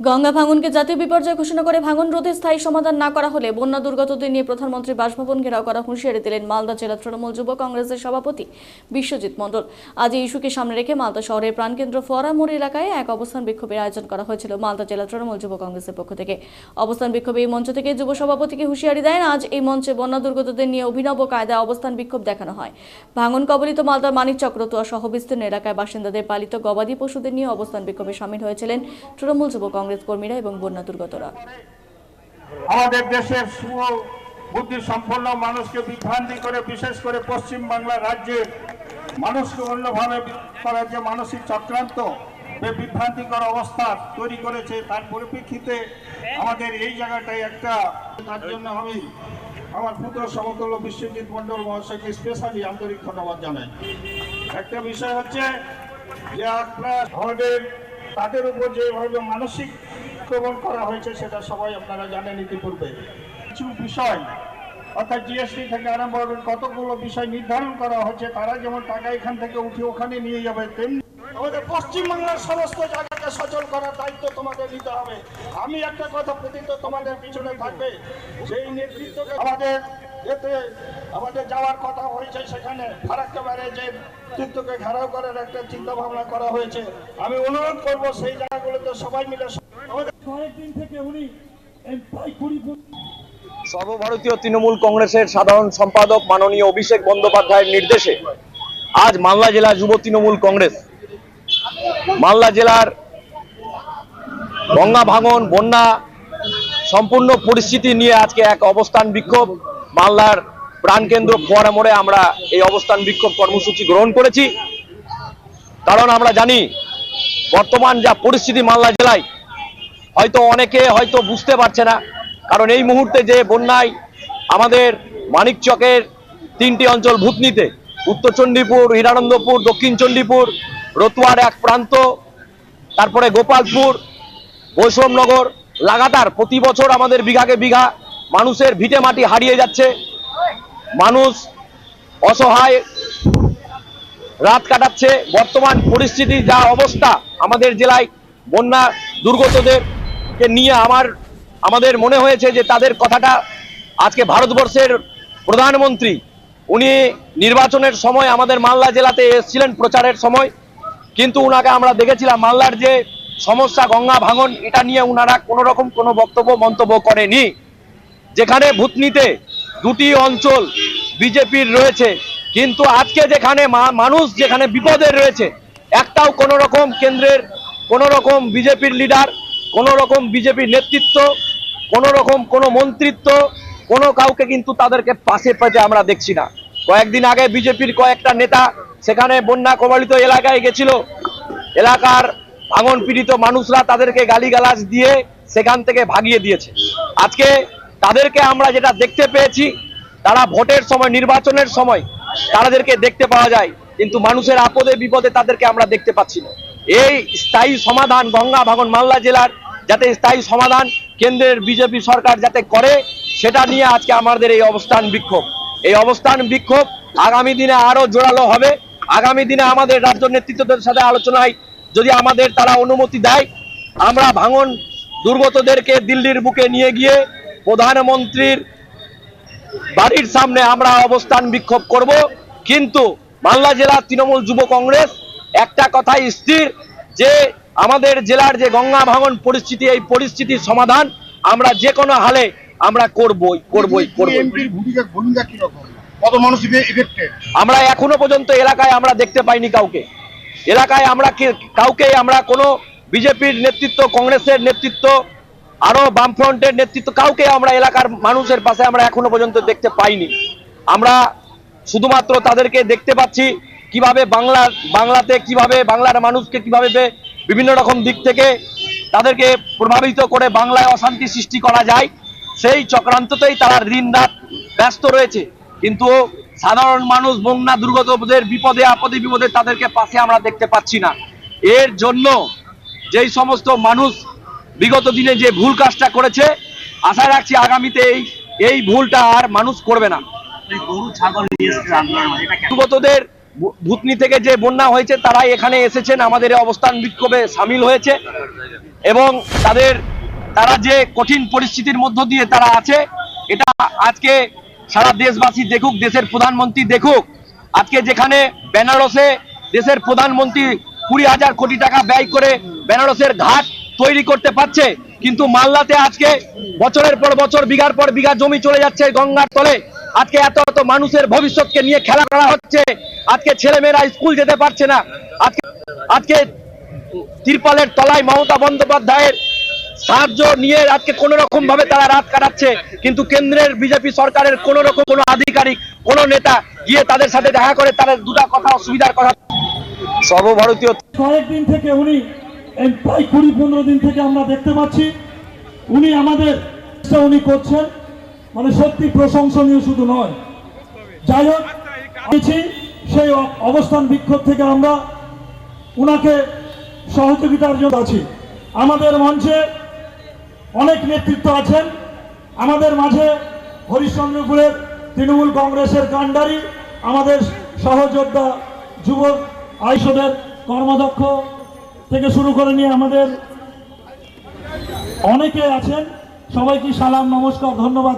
গঙ্গা ভাঙনকে জাতীয় বিপর্যয় ঘোষণা করে ভাঙন রোধে স্থায়ী সমাধান না করা হলে বন্যা দুর্গতদের নিয়ে প্রধানমন্ত্রী বাসভবন ঘেরাও করা হুঁশিয়ারি দিলেন মালদা জেলা তৃণমূল যুব কংগ্রেসের সভাপতি বিশ্বজিৎ মণ্ডল। আজ এই ইস্যুকে সামনে রেখে মালদা শহরের প্রাণকেন্দ্র মোড় এলাকায় এক অবস্থান বিক্ষোভের আয়োজন করা হয়েছিল মালদা জেলা তৃণমূল যুব কংগ্রেসের পক্ষ থেকে। অবস্থান বিক্ষোভে এই মঞ্চ থেকে যুব সভাপতিকে হুঁশিয়ারি দেন, আজ এই মঞ্চে বন্যা দুর্গতদের নিয়ে অভিনব কায়দায় অবস্থান বিক্ষোভ দেখানো হয়। ভাঙন কবলিত মালদার মানিক চক্রতুয়া সহ বিস্তীর্ণ এলাকায় বাসিন্দাদের পালিত গবাদি পশুদের নিয়ে অবস্থান বিক্ষোভে সামিল হয়েছিলেন তৃণমূল যুব কংগ্রেস। কর্মীরা এবং বন্যা দুর্গতরা। আমাদের দেশের শুভ বুদ্ধি সম্পন্ন মানুষকে বিভ্রান্তি করে, বিশেষ করে পশ্চিম বাংলা রাজ্যের মানুষকে অন্যভাবে করার যে মানসিক চক্রান্ত বিভ্রান্তিকর অবস্থা তৈরি করেছে। তার পরিপ্রেক্ষিতে আমাদের এই জায়গাটায় একটা তার জন্য আমি আমার পুত্র সমতুল্য বিশ্বজিৎ মন্ডল মহাশয়কে স্পেশালি আন্তরিক ধন্যবাদ জানাই। একটা বিষয় হচ্ছে যে আপনার আমাদের তাদের উপর যেভাবে মানসিক আক্রমণ করা হয়েছে, সেটা সবাই আপনারা জানেন ইতিপূর্বে। কিছু বিষয়, অর্থাৎ জিএসটি থেকে আরম্ভ করে কতগুলো বিষয় নির্ধারণ করা হচ্ছে তারা যেমন টাকা এখান থেকে উঠে ওখানে নিয়ে যাবে, তেমনি আমাদের পশ্চিমবাংলার সমস্ত জায়গাকে সচল করার দায়িত্ব তোমাদের নিতে হবে। আমি একটা কথা প্রতিত তোমাদের পিছনে থাকবে সেই নেতৃত্বকে আমাদের এতে আমাদের যাওয়ার কথা হয়েছে সেখানে ফারাক্কা ব্যারেজে নেতৃত্বকে ঘেরাও করার একটা চিন্তা ভাবনা করা হয়েছে। আমি অনুরোধ করব সেই জায়গাগুলোতে সবাই মিলে সর্বভারতীয় তৃণমূল কংগ্রেসের সাধারণ সম্পাদক মাননীয় অভিষেক বন্দ্যোপাধ্যায়ের নির্দেশে আজ মালদা জেলা যুব তৃণমূল কংগ্রেস মালদা জেলার গঙ্গা ভাঙন বন্যা সম্পূর্ণ পরিস্থিতি নিয়ে আজকে এক অবস্থান বিক্ষোভ। মালদার প্রাণকেন্দ্র ফোয়ারা মোড়ে আমরা এই অবস্থান বিক্ষোভ কর্মসূচি গ্রহণ করেছি। কারণ আমরা জানি, বর্তমান যা পরিস্থিতি মালদা জেলায়, হয়তো অনেকে হয়তো বুঝতে পারছে না। কারণ এই মুহূর্তে যে বন্যায় আমাদের মানিকচকের তিনটি অঞ্চল ভূতনিতে, উত্তর চণ্ডীপুর, হীরানন্দপুর, দক্ষিণ চণ্ডীপুর, রতুয়ার এক প্রান্ত, তারপরে গোপালপুর, বৈষ্ণবনগর, লাগাতার প্রতি বছর আমাদের বিঘাকে বিঘা মানুষের ভিটে মাটি হারিয়ে যাচ্ছে। মানুষ অসহায় রাত কাটাচ্ছে। বর্তমান পরিস্থিতি, যা অবস্থা আমাদের জেলায়, বন্যা দুর্গতদেরকে নিয়ে আমার, আমাদের মনে হয়েছে যে তাদের কথাটা আজকে ভারতবর্ষের প্রধানমন্ত্রী, উনি নির্বাচনের সময় আমাদের মালদা জেলাতে এসেছিলেন, প্রচারের সময়। কিন্তু উনাকে আমরা দেখেছিলাম, মালদার যে সমস্যা, গঙ্গা ভাঙন, এটা নিয়ে উনারা কোনো রকম কোনো বক্তব্য, মন্তব্য করেনি। যেখানে ভূতনিতে দুটি অঞ্চল বিজেপির রয়েছে, কিন্তু আজকে যেখানে মানুষ যেখানে বিপদে রয়েছে, একটাও কোনো রকম কেন্দ্রের কোনো রকম বিজেপির লিডার কোনো রকম বিজেপির নেতৃত্ব কোনো রকম কোনো মন্ত্রিত্ব, কোনো কাউকে কিন্তু তাদেরকে পাশে পেতে আমরা দেখছি না। কয়েকদিন আগে বিজেপির কয়েকটা নেতা সেখানে বন্যা কবলিত এলাকায় গেছিল। এলাকার ভাঙন পীড়িত মানুষরা তাদেরকে গালিগালাজ দিয়ে সেখান থেকে ভাগিয়ে দিয়েছে। আজকে তাদেরকে আমরা যেটা দেখতে পেয়েছি, তারা ভোটের সময়, নির্বাচনের সময় তাদেরকে দেখতে পাওয়া যায়, কিন্তু মানুষের আপদে বিপদে তাদেরকে আমরা দেখতে পাচ্ছি না। এই স্থায়ী সমাধান গঙ্গা ভাঙন মালদা জেলার যাতে স্থায়ী সমাধান কেন্দ্রের বিজেপি সরকার যাতে করে, সেটা নিয়ে আজকে আমাদের এই অবস্থান বিক্ষোভ। এই অবস্থান বিক্ষোভ আগামী দিনে আরও জোরালো হবে। আগামী দিনে আমাদের রাজ্য নেতৃত্বদের সাথে আলোচনায় যদি আমাদের তারা অনুমতি দেয়, আমরা ভাঙন দুর্গতদেরকে দিল্লির বুকে নিয়ে গিয়ে প্রধানমন্ত্রীর বাড়ির সামনে আমরা অবস্থান বিক্ষোভ করব। কিন্তু মালদা জেলা তৃণমূল যুব কংগ্রেস একটা কথাই স্থির যে আমাদের জেলার যে গঙ্গা ভাঙন পরিস্থিতি এই পরিস্থিতির সমাধান আমরা যে কোনো হালে আমরা করবই করবই করবই। আমরা এখনও পর্যন্ত এলাকায় আমরা দেখতে পাইনি কাউকে। এলাকায় আমরা কাউকে আমরা কোনো বিজেপির নেতৃত্ব কংগ্রেসের নেতৃত্ব আরও বামফ্রন্টের নেতৃত্ব কাউকে আমরা এলাকার মানুষের পাশে আমরা এখনও পর্যন্ত দেখতে পাইনি। আমরা শুধুমাত্র তাদেরকে দেখতে পাচ্ছি কীভাবে বাংলার বাংলাতে কীভাবে বাংলার মানুষকে কীভাবে বিভিন্ন রকম দিক থেকে তাদেরকে প্রভাবিত করে বাংলায় অশান্তি সৃষ্টি করা যায়, সেই চক্রান্ততেই তারা ঋণ রাত ব্যস্ত রয়েছে। কিন্তু সাধারণ মানুষ বন্যা দুর্গতদের বিপদে, আপদে, বিপদে তাদেরকে পাশে আমরা দেখতে পাচ্ছি না। এর জন্য যেই সমস্ত মানুষ বিগত দিনে যে ভুল কাজটা করেছে আশা রাখছি আগামীতে এই এই ভুলটা আর মানুষ করবে না। দুর্গতদের ভূতনি থেকে যে বন্যা হয়েছে তারা এখানে এসেছেন আমাদের অবস্থান বিক্ষোভে সামিল হয়েছে এবং তাদের তারা যে কঠিন পরিস্থিতির মধ্য দিয়ে তারা আছে এটা আজকে সারা দেশবাসী দেখুক দেশের প্রধানমন্ত্রী দেখুক। আজকে যেখানে বেনারসে দেশের প্রধানমন্ত্রী কুড়ি হাজার কোটি টাকা ব্যয় করে বেনারসের ঘাট তৈরি করতে পারছে কিন্তু মালদাতে আজকে বছরের পর বছর বিঘার পর বিঘা জমি চলে যাচ্ছে গঙ্গার তলে। আজকে এত এত মানুষের ভবিষ্যৎকে নিয়ে খেলা করা হচ্ছে আজকে ছেলেমেয়েরা স্কুল যেতে পারছে না। আজকে আজকে তিরপালের তলায় মমতা বন্দ্যোপাধ্যায়ের সাহায্য নিয়ে আজকে কোন রকম ভাবে তারা রাত কাটাচ্ছে কিন্তু কেন্দ্রের বিজেপি সরকারের কোন রকম কোনো আধিকারিক কোন নেতা গিয়ে তাদের সাথে দেখা করে তাদের দুটা কথা সুবিধার কথা। সর্বভারতীয় কয়েকদিন থেকে উনি এই প্রায় কুড়ি পনেরো দিন থেকে আমরা দেখতে পাচ্ছি, উনি আমাদের উনি করছেন। মানে সত্যি প্রশংসনীয় শুধু নয়। যাই হোক সেই অবস্থান বিক্ষোভ থেকে আমরা উনাকে সহযোগিতার জন্য আছি। আমাদের মঞ্চে অনেক নেতৃত্ব আছেন। আমাদের মাঝে হরিশ্চন্দ্রপুরের তৃণমূল কংগ্রেসের কাণ্ডারি, আমাদের সহযোদ্ধা যুব আইসদের কর্মদক্ষ থেকে শুরু করে নিয়ে আমাদের অনেকে আছেন। সবাইকে সালাম নমস্কার ধন্যবাদ